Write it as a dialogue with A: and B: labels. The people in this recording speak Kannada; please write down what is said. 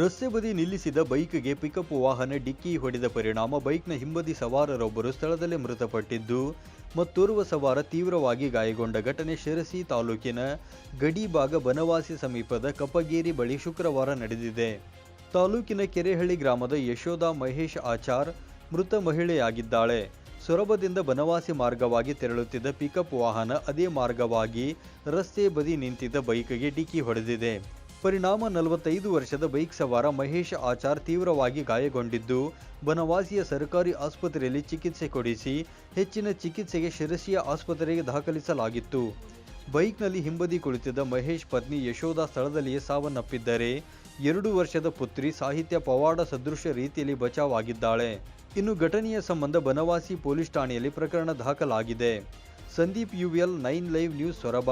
A: ರಸ್ತೆ ಬದಿ ನಿಲ್ಲಿಸಿದ ಬೈಕ್ಗೆ ಪಿಕಪ್ ವಾಹನ ಡಿಕ್ಕಿ ಹೊಡೆದ ಪರಿಣಾಮ ಬೈಕ್ನ ಹಿಂಬದಿ ಸವಾರರೊಬ್ಬರು ಸ್ಥಳದಲ್ಲೇ ಮೃತಪಟ್ಟಿದ್ದು, ಮತ್ತೋರ್ವ ಸವಾರ ತೀವ್ರವಾಗಿ ಗಾಯಗೊಂಡ ಘಟನೆ ಶಿರಸಿ ತಾಲೂಕಿನ ಗಡಿಭಾಗ ಬನವಾಸಿ ಸಮೀಪದ ಕಪ್ಪಗೇರಿ ಬಳಿ ಶುಕ್ರವಾರ ನಡೆದಿದೆ. ತಾಲೂಕಿನ ಕೆರೆಹಳ್ಳಿ ಗ್ರಾಮದ ಯಶೋಧ ಮಹೇಶ್ ಆಚಾರ್ ಮೃತ ಮಹಿಳೆಯಾಗಿದ್ದಾಳೆ. ಸೊರಬದಿಂದ ಬನವಾಸಿ ಮಾರ್ಗವಾಗಿ ತೆರಳುತ್ತಿದ್ದ ಪಿಕಪ್ ವಾಹನ ಅದೇ ಮಾರ್ಗವಾಗಿ ರಸ್ತೆ ಬದಿ ನಿಂತಿದ್ದ ಬೈಕ್ಗೆ ಡಿಕ್ಕಿ ಹೊಡೆದಿದೆ. ಪರಿಣಾಮ ನಲವತ್ತೈದು ವರ್ಷದ ಬೈಕ್ ಸವಾರ ಮಹೇಶ್ ಆಚಾರ್ ತೀವ್ರವಾಗಿ ಗಾಯಗೊಂಡಿದ್ದು, ಬನವಾಸಿಯ ಸರ್ಕಾರಿ ಆಸ್ಪತ್ರೆಯಲ್ಲಿ ಚಿಕಿತ್ಸೆ ಕೊಡಿಸಿ ಹೆಚ್ಚಿನ ಚಿಕಿತ್ಸೆಗೆ ಶಿರಸಿಯ ಆಸ್ಪತ್ರೆಗೆ ದಾಖಲಿಸಲಾಗಿತ್ತು. ಬೈಕ್ನಲ್ಲಿ ಹಿಂಬದಿ ಕುಳಿತಿದ್ದ ಮಹೇಶ್ ಪತ್ನಿ ಯಶೋಧ ಸ್ಥಳದಲ್ಲಿಯೇ ಸಾವನ್ನಪ್ಪಿದ್ದರೆ, ಎರಡು ವರ್ಷದ ಪುತ್ರಿ ಸಾಹಿತ್ಯ ಪವಾಡ ಸದೃಶ ರೀತಿಯಲ್ಲಿ ಬಚಾವಾಗಿದ್ದಾಳೆ. ಇನ್ನು ಘಟನೆಯ ಸಂಬಂಧ ಬನವಾಸಿ ಪೊಲೀಸ್ ಠಾಣೆಯಲ್ಲಿ ಪ್ರಕರಣ ದಾಖಲಾಗಿದೆ. Sandeep UVL nine live news Soraba.